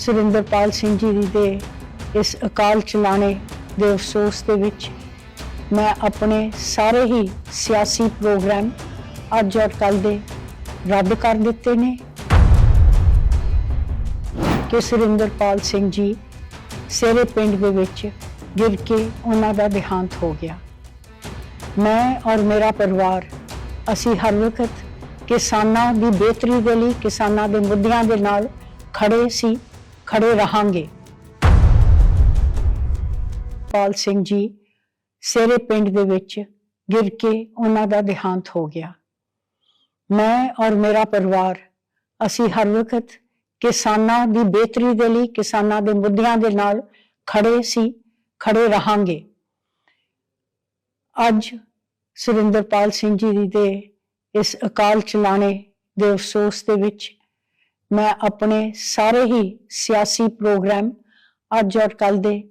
ਸੁਰਿੰਦਰਪਾਲ ਸਿੰਘ ਜੀ ਦੇ ਇਸ ਅਕਾਲ ਚਲਾਣੇ ਦੇ ਅਫਸੋਸ ਦੇ ਵਿੱਚ ਮੈਂ ਆਪਣੇ ਸਾਰੇ ਹੀ ਸਿਆਸੀ ਪ੍ਰੋਗਰਾਮ ਅੱਜ ਔਰ ਕੱਲ ਦੇ ਰੱਦ ਕਰ ਦਿੱਤੇ ਨੇ। ਕਿ ਸੁਰਿੰਦਰਪਾਲ ਸਿੰਘ ਜੀ ਸੇਰੇ ਪਿੰਡ ਦੇ ਵਿੱਚ ਗਿਰ ਕੇ ਉਹਨਾਂ ਦਾ ਦੇਹਾਂਤ ਹੋ ਗਿਆ। ਮੈਂ ਔਰ ਮੇਰਾ ਪਰਿਵਾਰ ਅਸੀਂ ਹਰ ਵਕਤ ਕਿਸਾਨਾਂ ਦੀ ਬਿਹਤਰੀ ਦੇ ਲਈ ਕਿਸਾਨਾਂ ਦੇ ਮੁੱਦਿਆਂ ਦੇ ਨਾਲ ਖੜੇ ਸੀ। ਖੜੇ ਰਹਾਂਗੇ। ਪਾਲ ਸਿੰਘ ਜੀ ਸੇਰੇ ਪਿੰਡ ਦੇ ਵਿੱਚ ਗਿਰ ਕੇ ਉਹਨਾਂ ਦਾ ਦੇਹਾਂਤ ਹੋ ਗਿਆ। ਮੈਂ ਔਰ ਮੇਰਾ ਪਰਿਵਾਰ, ਅਸੀਂ ਹਰ ਵਕਤ ਕਿਸਾਨਾਂ ਦੀ ਬਿਹਤਰੀ ਦੇ ਲਈ, ਕਿਸਾਨਾਂ ਦੇ ਮੁੱਦਿਆਂ ਦੇ ਨਾਲ ਖੜੇ ਸੀ, ਖੜੇ ਰਹਾਂਗੇ। ਅੱਜ ਸੁਰਿੰਦਰਪਾਲ ਸਿੰਘ ਜੀ ਦੇ ਇਸ ਅਕਾਲ ਚਲਾਣੇ ਦੇ ਅਫਸੋਸ ਦੇ ਵਿੱਚ ਮੈਂ ਆਪਣੇ ਸਾਰੇ ਹੀ ਸਿਆਸੀ ਪ੍ਰੋਗਰਾਮ ਅੱਜ ਔਰ ਕੱਲ ਦੇ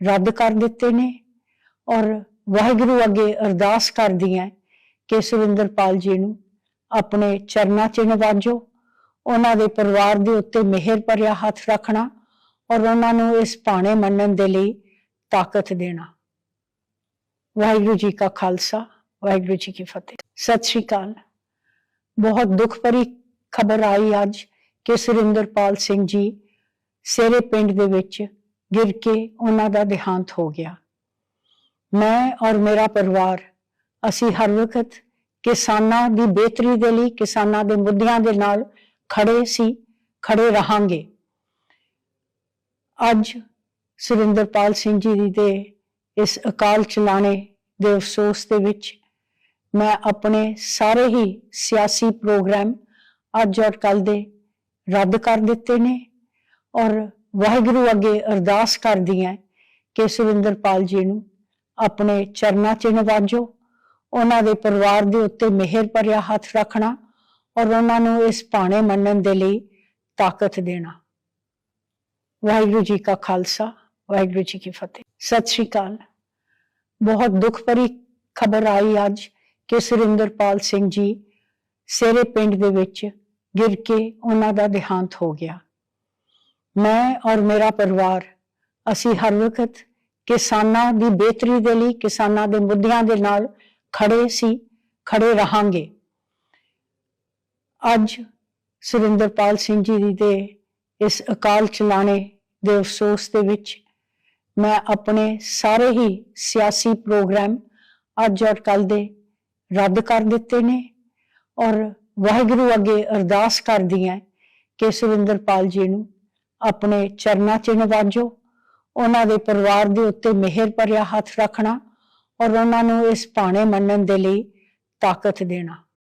ਰੱਦ ਕਰ ਦਿੱਤੇ ਨੇ ਔਰ ਵਾਹਿਗੁਰੂ ਅੱਗੇ ਅਰਦਾਸ ਕਰਦੀ ਹਾਂ ਕਿ ਸੁਰਿੰਦਰਪਾਲ ਜੀ ਨੂੰ ਆਪਣੇ ਚਰਨਾਂ 'ਚ ਨਿਵਾਜੋ, ਉਹਨਾਂ ਦੇ ਪਰਿਵਾਰ ਦੇ ਉੱਤੇ ਮਿਹਰ ਭਰਿਆ ਹੱਥ ਰੱਖਣਾ ਔਰ ਉਹਨਾਂ ਨੂੰ ਇਸ ਭਾਣੇ ਮੰਨਣ ਦੇ ਲਈ ਤਾਕਤ ਦੇਣਾ। ਵਾਹਿਗੁਰੂ ਜੀ ਕਾ ਖਾਲਸਾ, ਵਾਹਿਗੁਰੂ ਜੀ ਕੀ ਫਤਿਹ। ਸਤਿ ਸ਼੍ਰੀ ਅਕਾਲ। ਬਹੁਤ ਦੁੱਖ ਭਰੀ ਖਬਰ ਆਈ ਅੱਜ ਕਿ ਸੁਰਿੰਦਰਪਾਲ ਸਿੰਘ ਜੀ ਸੇਰੇ ਪਿੰਡ ਦੇ ਵਿੱਚ ਗਿਰ ਕੇ ਉਹਨਾਂ ਦਾ ਦੇਹਾਂਤ ਹੋ ਗਿਆ। ਮੈਂ ਔਰ ਮੇਰਾ ਪਰਿਵਾਰ, ਅਸੀਂ ਹਰ ਵਕਤ ਕਿਸਾਨਾਂ ਦੀ ਬਿਹਤਰੀ ਦੇ ਲਈ, ਕਿਸਾਨਾਂ ਦੇ ਮੁੱਦਿਆਂ ਦੇ ਨਾਲ ਖੜੇ ਸੀ, ਖੜੇ ਰਹਾਂਗੇ। ਅੱਜ ਸੁਰਿੰਦਰਪਾਲ ਸਿੰਘ ਜੀ ਦੇ ਇਸ ਅਕਾਲ ਚਲਾਣੇ ਦੇ ਅਫਸੋਸ ਦੇ ਵਿੱਚ ਮੈਂ ਆਪਣੇ ਸਾਰੇ ਹੀ ਸਿਆਸੀ ਪ੍ਰੋਗਰਾਮ ਅੱਜ ਔਰ ਕੱਲ ਦੇ ਰੱਦ ਕਰ ਦਿੱਤੇ ਨੇ ਔਰ ਵਾਹਿਗੁਰੂ ਅੱਗੇ ਅਰਦਾਸ ਕਰਦੀ ਹਾਂ ਕਿ ਸੁਰਿੰਦਰਪਾਲ ਜੀ ਨੂੰ ਆਪਣੇ ਚਰਨਾਂ 'ਚ ਨਿਵਾਜੋ, ਉਹਨਾਂ ਦੇ ਪਰਿਵਾਰ ਦੇ ਉੱਤੇ ਮਿਹਰ ਭਰਿਆ ਹੱਥ ਰੱਖਣਾ ਔਰ ਉਹਨਾਂ ਨੂੰ ਇਸ ਭਾਣੇ ਮੰਨਣ ਦੇ ਲਈ ਤਾਕਤ ਦੇਣਾ। ਵਾਹਿਗੁਰੂ ਜੀ ਕਾ ਖਾਲਸਾ, ਵਾਹਿਗੁਰੂ ਜੀ ਕੀ ਫਤਿਹ। ਸਤਿ ਸ਼੍ਰੀ ਅਕਾਲ। ਬਹੁਤ ਦੁੱਖ ਭਰੀ ਖਬਰ ਆਈ ਅੱਜ ਕਿ ਸੁਰਿੰਦਰਪਾਲ ਸਿੰਘ ਜੀ ਸੇਰੇ ਪਿੰਡ ਦੇ ਵਿੱਚ ਗਿਰ ਕੇ ਉਹਨਾਂ ਦਾ ਦੇਹਾਂਤ ਹੋ ਗਿਆ। ਮੈਂ ਔਰ ਮੇਰਾ ਪਰਿਵਾਰ, ਅਸੀਂ ਹਰ ਵਕਤ ਕਿਸਾਨਾਂ ਦੀ ਬਿਹਤਰੀ ਦੇ ਲਈ, ਕਿਸਾਨਾਂ ਦੇ ਮੁੱਦਿਆਂ ਦੇ ਨਾਲ ਖੜੇ ਸੀ ਖੜੇ ਰਹਾਂਗੇ। ਅੱਜ ਸੁਰਿੰਦਰਪਾਲ ਸਿੰਘ ਜੀ ਦੇ ਇਸ ਅਕਾਲ ਚਲਾਣੇ ਦੇ ਅਫਸੋਸ ਦੇ ਵਿੱਚ ਮੈਂ ਆਪਣੇ ਸਾਰੇ ਹੀ ਸਿਆਸੀ ਪ੍ਰੋਗਰਾਮ ਅੱਜ ਔਰ ਕੱਲ ਦੇ ਰੱਦ ਕਰ ਦਿੱਤੇ ਨੇ ਔਰ ਵਾਹਿਗੁਰੂ ਅੱਗੇ ਅਰਦਾਸ ਕਰਦੀ ਹਾਂ ਕਿ ਸੁਰਿੰਦਰਪਾਲ ਜੀ ਨੂੰ ਆਪਣੇ ਚਰਨਾਂ 'ਚ ਨਿਵਾਜੋ, ਉਹਨਾਂ ਦੇ ਪਰਿਵਾਰ ਦੇ ਉੱਤੇ ਮਿਹਰ ਭਰਿਆ ਹੱਥ ਰੱਖਣਾ ਔਰ ਉਹਨਾਂ ਨੂੰ ਇਸ ਭਾਣੇ ਮੰਨਣ ਦੇ ਲਈ ਤਾਕਤ ਦੇਣਾ।